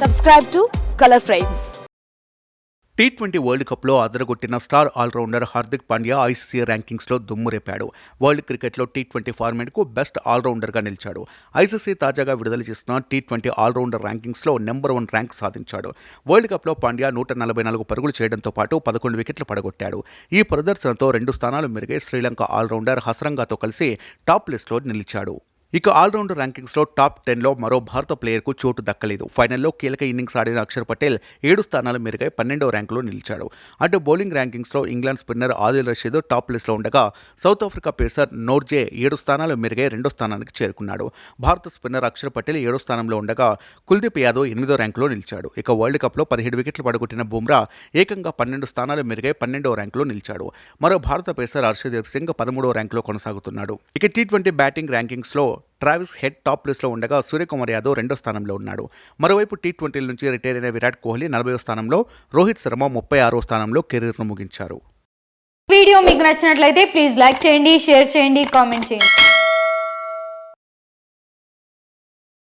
Subscribe to colour frames T twenty world కప్లో అదరగొట్టిన star allrounder Hardik Pandya ICC ర్యాంకింగ్స్లో దుమ్మురేపాడు world క్రికెట్లో T twenty ఫార్మాట్కు best ఆల్రౌండర్గా నిలిచాడు. ఐసీసీ తాజాగా విడుదల చేసిన టీ ట్వంటీ ఆల్రౌండర్ ర్యాంకింగ్స్లో నెంబర్ వన్ ర్యాంక్ సాధించాడు. వరల్డ్ కప్లో పాండ్యా నూట నలభై నాలుగు పరుగులు చేయడంతో పాటు పదకొండు వికెట్లు పడగొట్టాడు. ఈ ప్రదర్శనతో రెండు స్థానాలు మెరుగై శ్రీలంక ఆల్రౌండర్ హసరంగాతో కలిసి టాప్ లిస్ట్లో నిలిచాడు. ఇక ఆల్రౌండర్ ర్యాంకింగ్స్లో టాప్ టెన్లో మరో భారత ప్లేయర్కు చోటు దక్కలేదు. ఫైనల్లో కీలక ఇన్నింగ్స్ ఆడిన అక్షర్ పటేల్ ఏడు స్థానాలు మెరుగై పన్నెండో ర్యాంకులో నిలిచాడు. అటు bowling ర్యాంకింగ్స్లో England spinner Adil Rashid top లిస్ట్లో ఉండగా సౌత్ ఆఫ్రికా పేసర్ నోర్జే ఏడు స్థానాలు మెరుగై రెండో స్థానానికి చేరుకున్నాడు. భారత స్పిన్నర్ అక్షర్ పటేల్ ఏడో స్థానంలో ఉండగా కుల్దీప్ యాదవ్ ఎనిమిదో ర్యాంకులో నిలిచాడు. ఇక వరల్డ్ కప్లో పదిహేడు వికెట్లు పడగొట్టిన బుమ్రా ఏకంగా పన్నెండు స్థానాలు మెరుగై పన్నెండవ ర్యాంకులో నిలిచాడు. మరో భారత పేసర్ హర్షదీప్ సింగ్ పదమూడో ర్యాంకులో కొనసాగుతున్నాడు. ఇక టీ ట్వంటీ బ్యాటింగ్ ర్యాంకింగ్స్లో ట్రావిస్ హెడ్ టాప్ లిస్ట్లో ఉండగా సూర్యకుమార్ యాదవ్ రెండో స్థానంలో ఉన్నాడు. మరోవైపు టీ ట్వంటీల నుంచి రిటైర్ అయిన విరాట్ కోహ్లీ నలభై స్థానంలో రోహిత్ శర్మ ముప్పై ఆరో స్థానంలో కెరీర్ను ముగించారు. వీడియో మీకు నచ్చినట్లయితే ప్లీజ్ లైక్ చేయండి షేర్ చేయండి కామెంట్ చేయండి.